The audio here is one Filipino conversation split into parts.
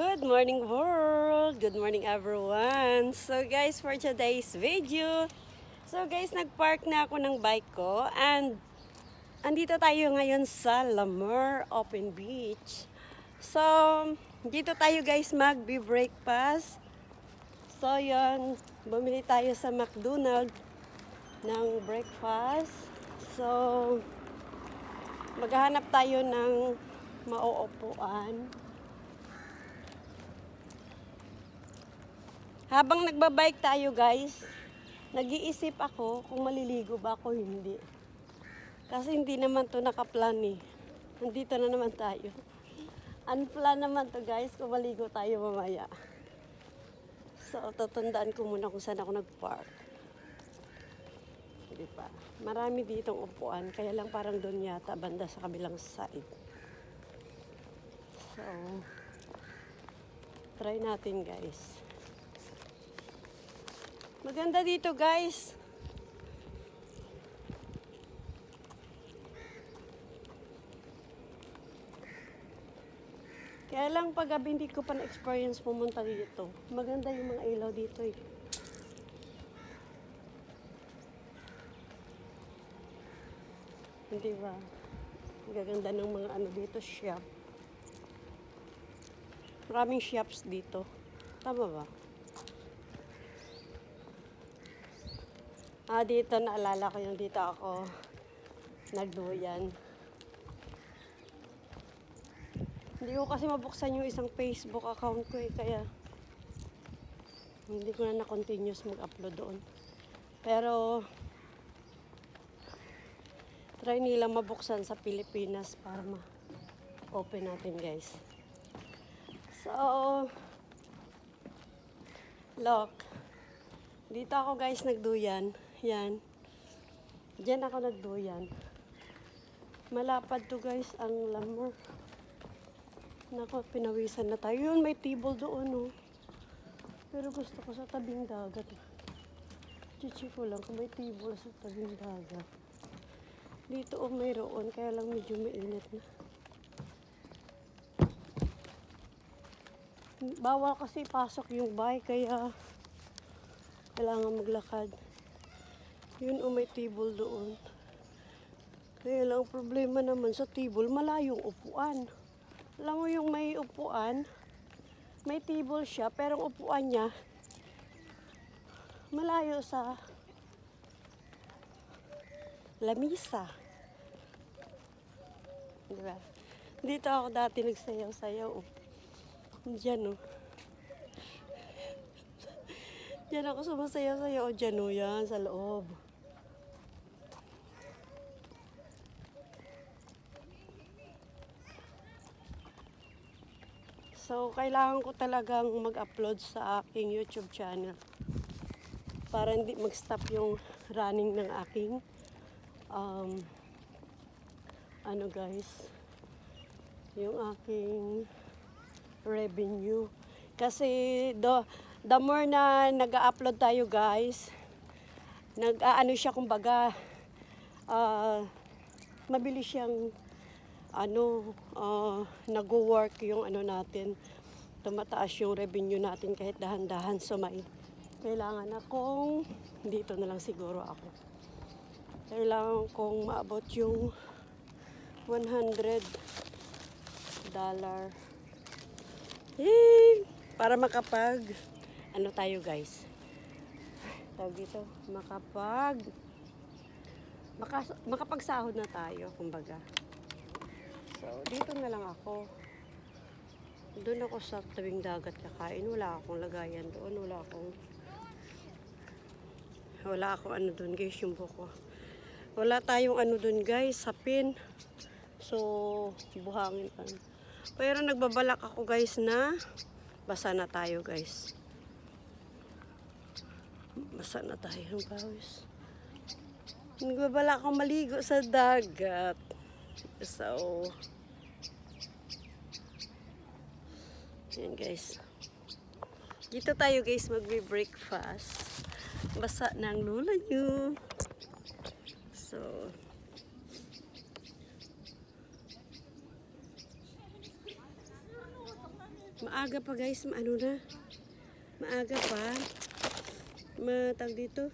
Good morning world! Good morning everyone! So guys, for today's video, so guys, nagpark na ako ng bike ko and andito tayo ngayon sa Lamar Open Beach. So, dito tayo guys magbe-breakfast. So yan, bumili tayo sa McDonald's ng breakfast. So, maghahanap tayo ng mauupuan. Habang nagbabike tayo guys, nag-iisip ako kung maliligo ba ako hindi. Kasi hindi naman to nakaplan eh. Nandito na naman tayo. Unplan naman to guys kung maligo tayo mamaya. So, tatandaan ko muna kung saan ako nag-park. Di ba? Marami ditong upuan, kaya lang parang doon yata banda sa kabilang side. So, try natin guys. Maganda dito guys. Kaya lang pag gabi hindi ko pa na-experience pumunta dito. Maganda yung mga ilaw dito eh. Hindi ba? Gaganda ng mga ano dito, shop. Maraming shops dito. Tama ba? Ah, dito naalala ko yung dito ako nagduyan. Hindi ko kasi mabuksan yung isang Facebook account ko eh, kaya hindi ko na na-continuous mag-upload doon. Pero, try nila mabuksan sa Pilipinas para ma-open natin guys. So, look. Dito ako guys nagduyan. Yan. Diyan ako nagduyan. Malapad to guys ang lamor. Nako, pinawisan na tayo. Yun, may table doon oh. Pero gusto ko sa tabing dagat. Chichi ko lang kung may table sa tabing dagat. Dito oh, mayroon. Kaya lang medyo mainit na. Bawal kasi pasok yung bike kaya kailangan maglakad. Yun o may table doon. Kaya lang problema naman sa table, malayong upuan. Alam mo yung may upuan, may table siya, pero ang upuan niya, malayo sa lamisa. Diba? Dito ako dati nagsayaw-sayaw. Oh. Diyan oh. Diyan ako sumasayaw-sayaw. Oh, Diyan oh yan, sa loob. So, kailangan ko talagang mag-upload sa aking YouTube channel para hindi mag-stop yung running ng aking um, ano guys yung aking revenue. Kasi do, the more na nag-upload tayo guys nag-aano siya kumbaga ah mabilis siyang ano, uh, nag-work yung ano natin, tumataas yung revenue natin kahit dahan-dahan. So may kailangan akong, dito na lang siguro ako. Kailangan kong maabot yung 100 dollar. Eh, para makapag, ano tayo guys, tawag dito, makapag, maka, makapagsahod na tayo, kumbaga. So, dito na lang ako. Doon ako sa tabing dagat kakain. Wala akong lagayan doon. Wala akong... Wala akong ano doon guys, yung buko. Wala tayong ano doon guys, sapin. So, buhangin pa. Pero nagbabalak ako guys na basa na tayo guys. Basa na tayo ng pawis. Nagbabalak ako maligo sa dagat. So, yan guys. Dito tayo guys magbe-breakfast. Basa ng lula nyo. So, Maaga pa guys, ano na? Maaga pa. Matag dito.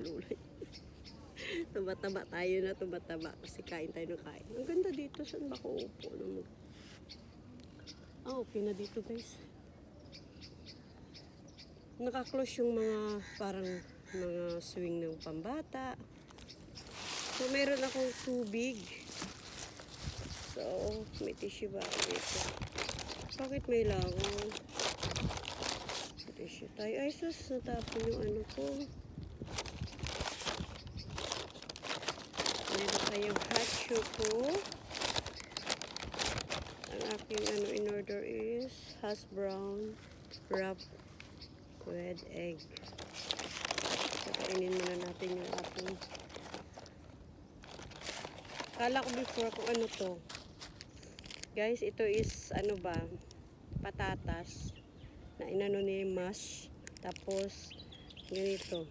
Lulay. Tumataba tayo na, tumataba. Kasi kain tayo ng kain. Ang ganda dito. Saan ba ako upo? Ano. Ah, okay na dito guys. Nakaklose yung mga parang mga swing ng pambata. So, meron akong tubig. So, may tissue ba dito? Bakit may langaw? Tissue tayo. Ay, sus, natapon yung ano ko. Tayong hot choco. Ang aking ano in order is hash brown wrapped with egg. Kakainin muna natin yung ating Kala ko before kung ano to. Guys, ito is ano ba? Patatas na inano ni mash. Tapos ganito.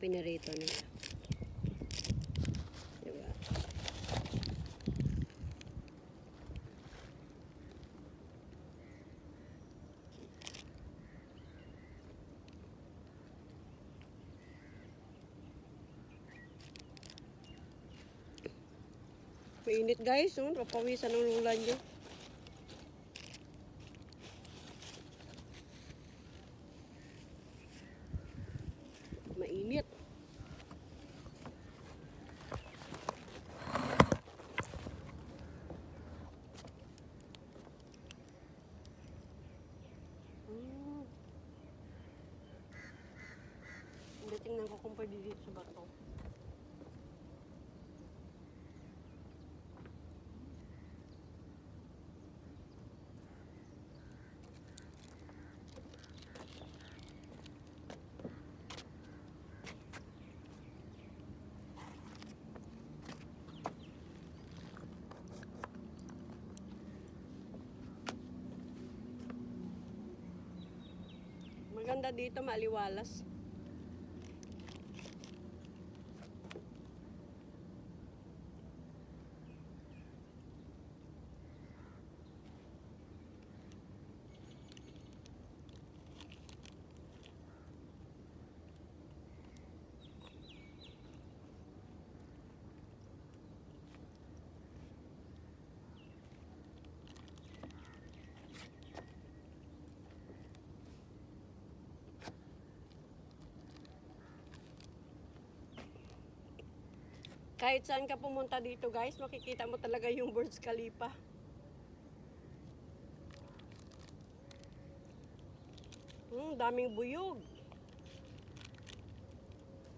Pinarito nila. Diba? Mainit guys, oh. Papawisan ng ulan nyo. Mainit. Mm. Hindi, tingnan ko kung pwede dito sa bato. Maganda dito, maliwalas. Kahit saan ka pumunta dito guys, makikita mo talaga yung Burj Khalifa. Hmm, daming buyog.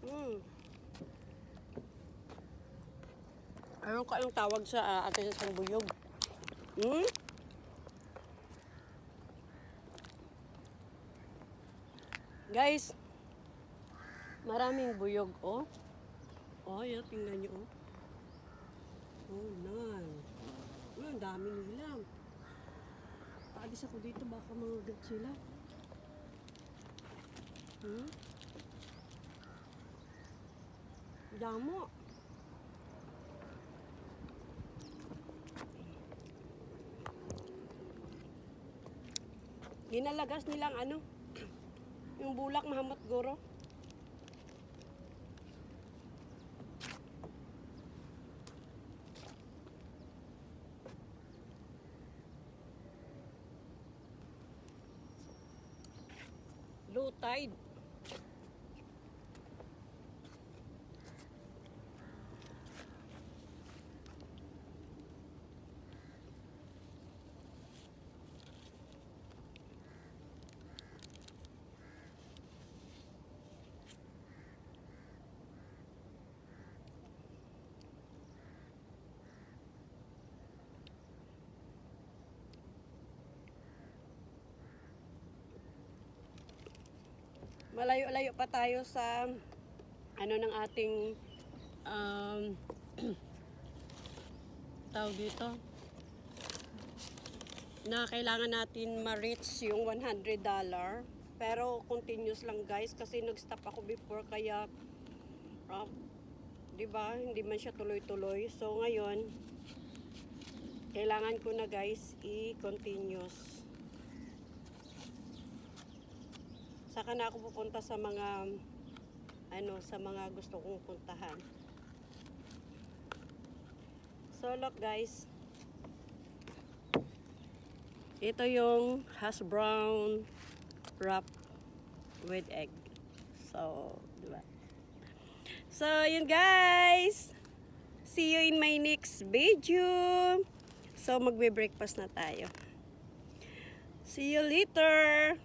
Hmm. Ano ka ang tawag sa uh, atin sa buyog? Hmm? Guys, maraming buyog, oh. Oh, yan, tingnan nyo, oh. Oh, nan. Oh, ang dami nila. Paalis ako dito, baka mga gat sila. Hmm? Damo. Ginalagas nilang ano, yung bulak mahamot goro. Tied. Malayo-layo pa tayo sa ano ng ating um, tawag dito? Na kailangan natin ma-reach yung $100 pero continuous lang guys kasi nag-stop ako before kaya uh, 'di ba? Hindi man siya tuloy-tuloy. So ngayon kailangan ko na guys i-continuous Saka na ako pupunta sa mga ano, sa mga gusto kong puntahan. So look guys. Ito yung hash brown wrap with egg. So, di ba? So, yun guys. See you in my next video. So, magbe-breakfast na tayo. See you later.